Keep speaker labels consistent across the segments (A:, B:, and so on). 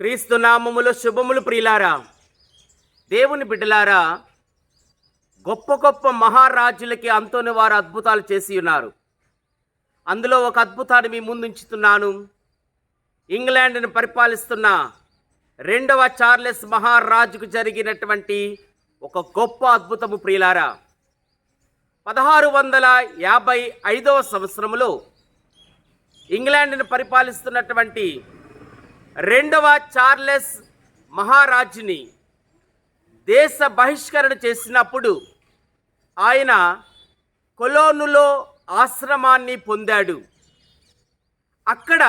A: క్రీస్తు నామములో శుభములు ప్రియులారా దేవుని బిడ్డలారా గొప్ప గొప్ప మహారాజులకి అంతోని వారు అద్భుతాలు చేసి ఉన్నారు. అందులో ఒక అద్భుతాన్ని మీ ముందుంచుతున్నాను ఇంగ్లాండ్ని పరిపాలిస్తున్న రెండవ చార్లెస్ మహారాజుకు జరిగినటువంటి ఒక గొప్ప అద్భుతము ప్రియులారా. పదహారు వందల యాభై ఐదవ సంవత్సరములో ఇంగ్లాండ్ని పరిపాలిస్తున్నటువంటి రెండవ చార్లెస్ మహారాజుని దేశ బహిష్కరణ చేసినప్పుడు ఆయన కొలోనులో ఆశ్రమాన్ని పొందాడు. అక్కడ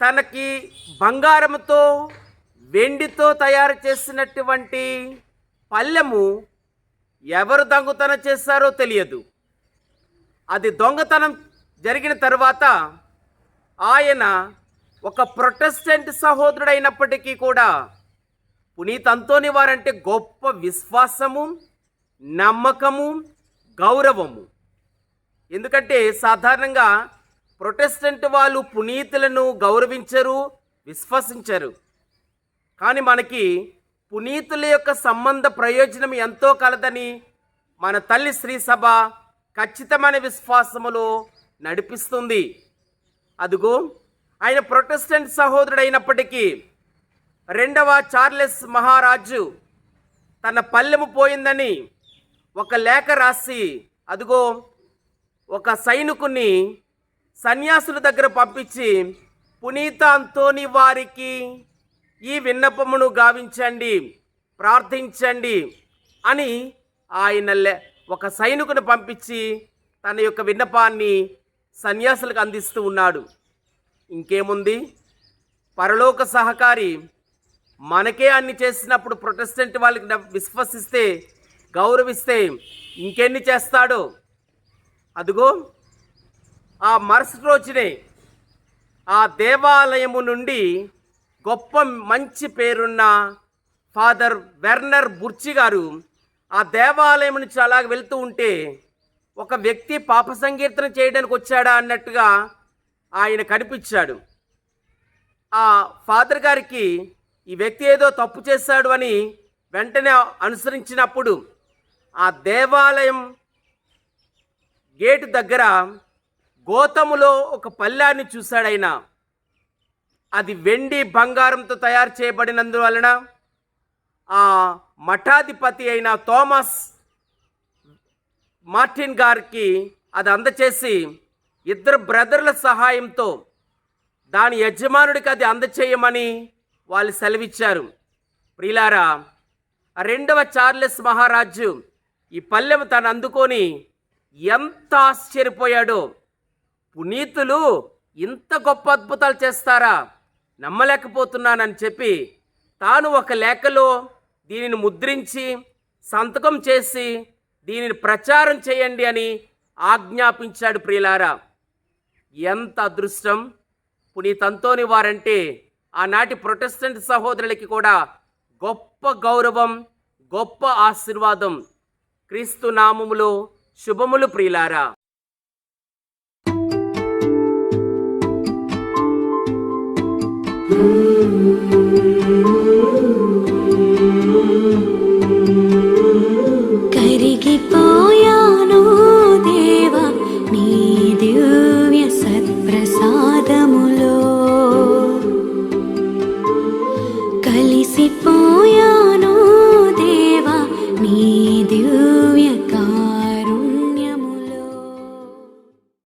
A: తనకి బంగారంతో వెండితో తయారు చేసినటువంటి పల్లెము ఎవరు దొంగతనం చేశారో తెలియదు. అది దొంగతనం జరిగిన తర్వాత ఆయన ఒక ప్రొటెస్టెంట్ సహోదరుడైనప్పటికీ కూడా పునీత్ అంతోని వారంటే గొప్ప విశ్వాసము నమ్మకము గౌరవము. ఎందుకంటే సాధారణంగా ప్రొటెస్టెంట్ వాళ్ళు పునీతులను గౌరవించరు విశ్వసించరు. కానీ మనకి పునీతుల యొక్క సంబంధ ప్రయోజనం ఎంతో కలదని మన తల్లి శ్రీ సభ ఖచ్చితమైన విశ్వాసములో నడిపిస్తుంది. అదుగో ఆయన ప్రొటెస్టెంట్ సహోదరుడైనప్పటికీ రెండవ చార్లెస్ మహారాజు తన పల్లెము పోయిందని ఒక లేఖ రాసి అదిగో ఒక సైనికుని సన్యాసుల దగ్గర పంపించి పునీత అంతోని వారికి ఈ విన్నపమును గావించండి ప్రార్థించండి అని ఆయన లే ఒక సైనికుని పంపించి తన యొక్క విన్నపాన్ని సన్యాసులకు అందిస్తూ ఉన్నాడు. ఇంకేముంది? పరలోక సహకారి మనకే అన్ని చేసినప్పుడు ప్రొటెస్టెంట్ వాళ్ళకి విశ్వసిస్తే గౌరవిస్తే ఇంకెన్ని చేస్తాడో? అదిగో ఆ మరుసటి రోజునే ఆ దేవాలయము నుండి గొప్ప మంచి పేరున్న ఫాదర్ వెర్నర్ బుర్చి గారు ఆ దేవాలయం నుంచి అలా వెళ్తూ ఉంటే ఒక వ్యక్తి పాప సంకీర్తన చేయడానికి వచ్చాడా అన్నట్టుగా ఆయన కనిపించాడు. ఆ ఫాదర్ గారికి ఈ వ్యక్తి ఏదో తప్పు చేశాడు అని వెంటనే అనుసరించినప్పుడు ఆ దేవాలయం గేటు దగ్గర గోతములో ఒక పల్లాన్ని చూశాడైన అది వెండి బంగారంతో తయారు చేయబడినందువలన ఆ మఠాధిపతి అయిన థామస్ మార్టిన్ గారికి అది అందచేసి ఇద్దరు బ్రదర్ల సహాయంతో దాని యజమానుడికి అది అందచేయమని వాళ్ళు సెలవిచ్చారు. ప్రిలారా రెండవ చార్లెస్ మహారాజు ఈ పల్లెము తను అందుకొని ఎంత ఆశ్చర్యపోయాడో. పునీతులు ఇంత గొప్ప అద్భుతాలు చేస్తారా? నమ్మలేకపోతున్నానని చెప్పి తాను ఒక లేఖలో దీనిని ముద్రించి సంతకం చేసి దీనిని ప్రచారం చేయండి అని ఆజ్ఞాపించాడు ప్రియులారా ఎంత అదృష్టం? పునీతంతోని వారంటే ఆనాటి ప్రొటెస్టెంట్ సహోదరులకి కూడా గొప్ప గౌరవం గొప్ప ఆశీర్వాదం. క్రీస్తు నామములో శుభములు ప్రియులారా.
B: కరిగిపోయాను siempre.